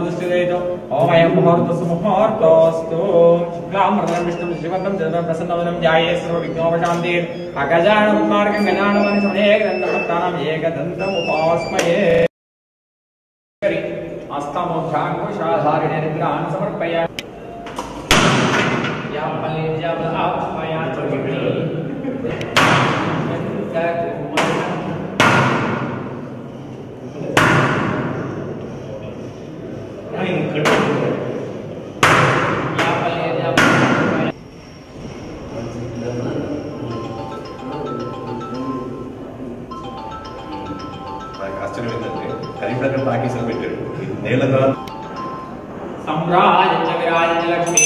दूषिरेदो ओमयं मुहूर्तसु मुहूर्तोऽस्तु शुक्लां मृदं विष्णुं शिवदं जगदं प्रसन्नवनं ध्याये सर्वविघ्नोपशान्तिर् अगजानवन्मार्गं गजानवनिसमये ग्रन्थभक्तानाम् एकदन्तमुपास्मये हस्तमोक्षाङ्कुशाधारिणेन्द्रान् समर्पयामि या फले जब आप मया तो विघ्ने త్రివిణి నాకు ఆశ్చర్యం ఏంటంటే కరీంనగర్ టాకీసులు పెట్టాడు నేల తర్వాత సంరాజ విరాజ లక్ష్మీ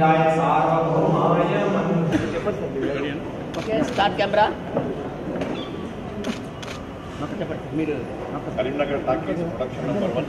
రాజ సార్వభౌమాయ start camera Karimnagar talkies production number one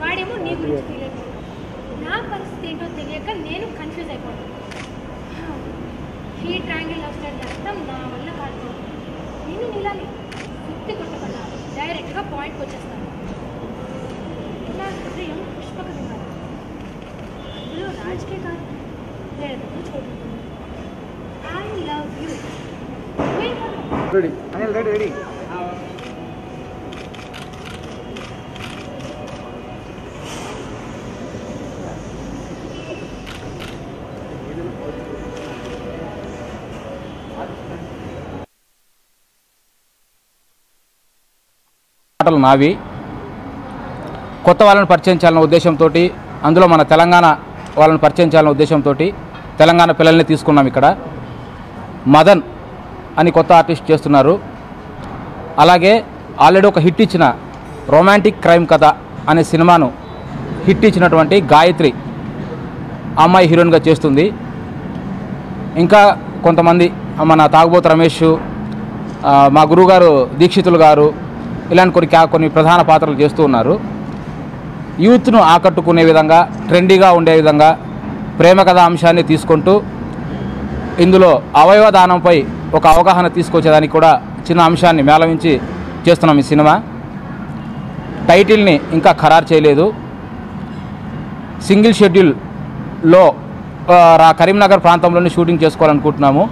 వాడేమో నా గురించి ఫీల్ అయిపోయాడు నా పరిస్థితి ఏంటో తెలియక నేను కన్ఫ్యూజ్ అయిపోయాను. ఈ ట్రాంగిల్ స్టైల్ అర్థం నా వల్ల కాదు. నేను నీలాని గుర్తి కొట్టకుండా డైరెక్ట్గా పాయింట్కి వచ్చేస్తాను. నా హృదయం పుష్పక విమానం అందులో రాజకీయ కాదు లేదు చూడు ఐ లవ్ యూ మాటలు నావి. కొత్త వాళ్ళని పరిచయం చేయాలన్న ఉద్దేశంతో అందులో మన తెలంగాణ వాళ్ళని పరిచయం చేయాలన్న ఉద్దేశంతో తెలంగాణ పిల్లల్ని తీసుకున్నాం ఇక్కడ. మదన్ అని కొత్త ఆర్టిస్ట్ చేస్తున్నారు. అలాగే ఆల్రెడీ ఒక హిట్ ఇచ్చిన రొమాంటిక్ క్రైమ్ కథ అనే సినిమాను హిట్ ఇచ్చినటువంటి గాయత్రి అమ్మాయి హీరోయిన్గా చేస్తుంది. ఇంకా కొంతమంది మన తాగుబోతు రమేష్ మా గురువుగారు దీక్షితులు గారు ఇలాంటి కొన్ని కొన్ని ప్రధాన పాత్రలు చేస్తూ ఉన్నారు. యూత్ను ఆకట్టుకునే విధంగా ట్రెండీగా ఉండే విధంగా ప్రేమ కథ అంశాన్ని తీసుకుంటూ ఇందులో అవయవ దానంపై ఒక అవగాహన తీసుకొచ్చేదానికి కూడా చిన్న అంశాన్ని మేళవించి చేస్తున్నాం ఈ సినిమా. టైటిల్ని ఇంకా ఖరారు చేయలేదు. సింగిల్ షెడ్యూల్లో రా కరీంనగర్ ప్రాంతంలోనే షూటింగ్ చేసుకోవాలనుకుంటున్నాము.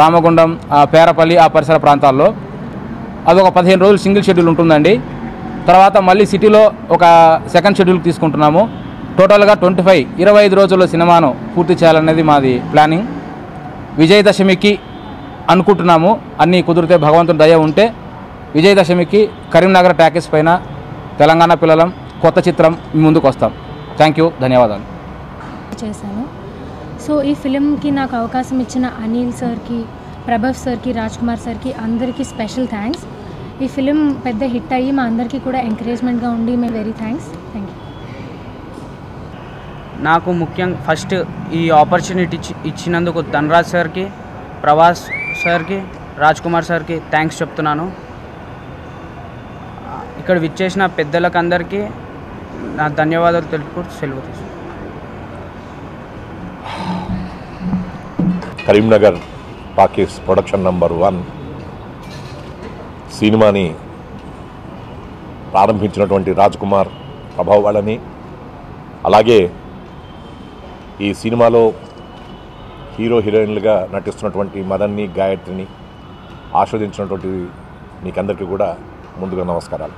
రామగుండం పేరపల్లి ఆ పరిసర ప్రాంతాల్లో. అది ఒక పదిహేను రోజులు సింగిల్ షెడ్యూల్ ఉంటుందండి. తర్వాత మళ్ళీ సిటీలో ఒక సెకండ్ షెడ్యూల్ తీసుకుంటున్నాము. టోటల్గా ట్వంటీ ఫైవ్ ఇరవై ఐదు రోజుల్లో సినిమాను పూర్తి చేయాలనేది మాది ప్లానింగ్. విజయదశమికి అనుకుంటున్నాము. అన్నీ కుదిరితే భగవంతుని దయ ఉంటే విజయదశమికి కరీంనగర్ ట్యాకెస్ పైన తెలంగాణ పిల్లలం కొత్త చిత్రం ముందుకు వస్తాం. థ్యాంక్ యూ ధన్యవాదాలు. చేశాను. సో ఈ ఫిలింకి నాకు అవకాశం ఇచ్చిన అనిల్ సార్కి ప్రభవ్ సార్కి రాజ్ కుమార్ సార్కి అందరికీ స్పెషల్ థ్యాంక్స్. ఈ ఫిలిం పెద్ద హిట్ అయ్యి మా అందరికీ కూడా ఎంకరేజ్మెంట్గా ఉండి మేము వెరీ థ్యాంక్స్ థ్యాంక్ యూ నాకు ముఖ్యం ఫస్ట్ ఈ ఆపర్చునిటీ ఇచ్చినందుకు ధనరాజ్ సార్కి ప్రభాస్ సార్కి రాజ్ కుమార్ సార్కి థ్యాంక్స్ చెప్తున్నాను. ఇక్కడ విచ్చేసిన పెద్దలకు అందరికీ నా ధన్యవాదాలు తెలుపు సెలవు Karimnagar talkies production number one సినిమాని ప్రారంభించినటువంటి రాజ్ కుమార్ ప్రభావ్ వాళ్ళని అలాగే ఈ సినిమాలో హీరో హీరోయిన్లుగా నటిస్తున్నటువంటి మదన్ని గాయత్రిని ఆస్వాదించినటువంటి మీకందరికీ కూడా ముందుగా నమస్కారాలు.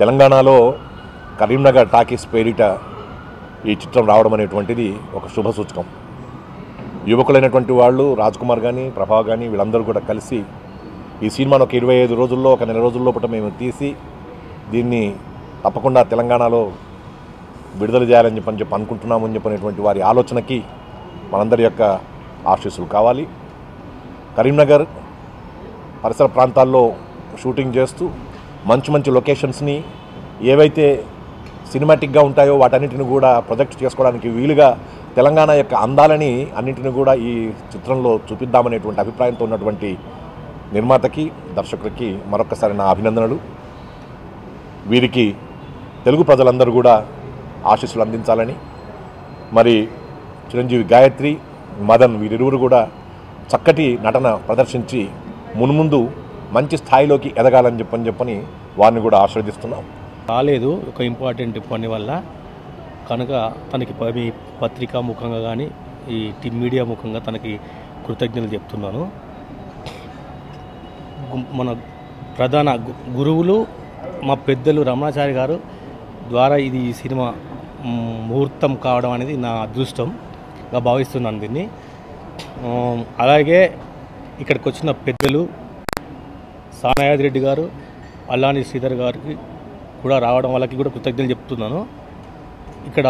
తెలంగాణలో కరీంనగర్ టాకీస్ పేరిట ఈ చిత్రం రావడం అనేటువంటిది ఒక శుభ సూచకం. యువకులైనటువంటి వాళ్ళు రాజ్ కుమార్ కానీ ప్రభా కానీ వీళ్ళందరూ కూడా కలిసి ఈ సినిమాను ఒక ఇరవై ఐదు రోజుల్లో ఒక నెల రోజుల్లో లోపల మేము తీసి దీన్ని తప్పకుండా తెలంగాణలో విడుదల చేయాలని చెప్పని చెప్పి అనుకుంటున్నామని చెప్పినటువంటి వారి ఆలోచనకి మనందరి యొక్క ఆశీస్సులు కావాలి. కరీంనగర్ పరిసర ప్రాంతాల్లో షూటింగ్ చేస్తూ మంచి మంచి లొకేషన్స్ని ఏవైతే సినిమాటిక్గా ఉంటాయో వాటన్నిటిని కూడా ప్రొజెక్ట్ చేసుకోవడానికి వీలుగా తెలంగాణ యొక్క అందాలని అన్నింటిని కూడా ఈ చిత్రంలో చూపిద్దామనేటువంటి అభిప్రాయంతో ఉన్నటువంటి నిర్మాతకి దర్శకుడికి మరొకసారి నా అభినందనలు. వీరికి తెలుగు ప్రజలందరూ కూడా ఆశీస్సులు అందించాలని. మరి చిరంజీవి గాయత్రి మదన్ వీరిరువురు కూడా చక్కటి నటన ప్రదర్శించి మున్ముందు మంచి స్థాయిలోకి ఎదగాలని చెప్పని చెప్పని వారిని కూడా ఆశీర్వదిస్తున్నాం. రాలేదు. ఒక ఇంపార్టెంట్ పని వల్ల కనుక తనకి మీ పత్రికా ముఖంగా కానీ ఈ టి- మీడియా ముఖంగా తనకి కృతజ్ఞతలు చెప్తున్నాను. మన ప్రధాన గురువులు మా పెద్దలు రమణాచారి గారు ద్వారా ఇది ఈ సినిమా ముహూర్తం కావడం అనేది నా అదృష్టంగా భావిస్తున్నాను దీన్ని. అలాగే ఇక్కడికి వచ్చిన పెద్దలు సానాయాది రెడ్డి గారు అల్లాని శ్రీధర్ గారికి కూడా రావడం వాళ్ళకి కూడా కృతజ్ఞతలు చెప్తున్నాను. ఇక్కడ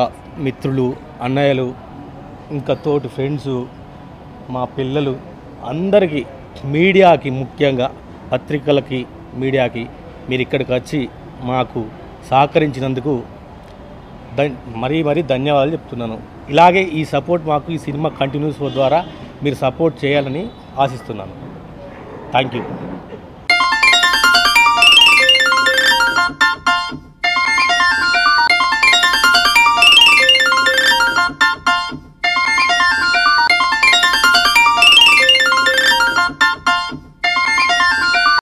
మిత్రులు అన్నయ్యలు ఇంకా తోటి ఫ్రెండ్స్ మా పిల్లలు అందరికీ మీడియాకి ముఖ్యంగా పత్రికలకి మీడియాకి మీరు ఇక్కడికి వచ్చి మాకు సహకరించినందుకు మరీ మరీ ధన్యవాదాలు చెప్తున్నాను. ఇలాగే ఈ సపోర్ట్ మాకు ఈ సినిమా కంటిన్యూస్ ద్వారా మీరు సపోర్ట్ చేయాలని ఆశిస్తున్నాను. Thank you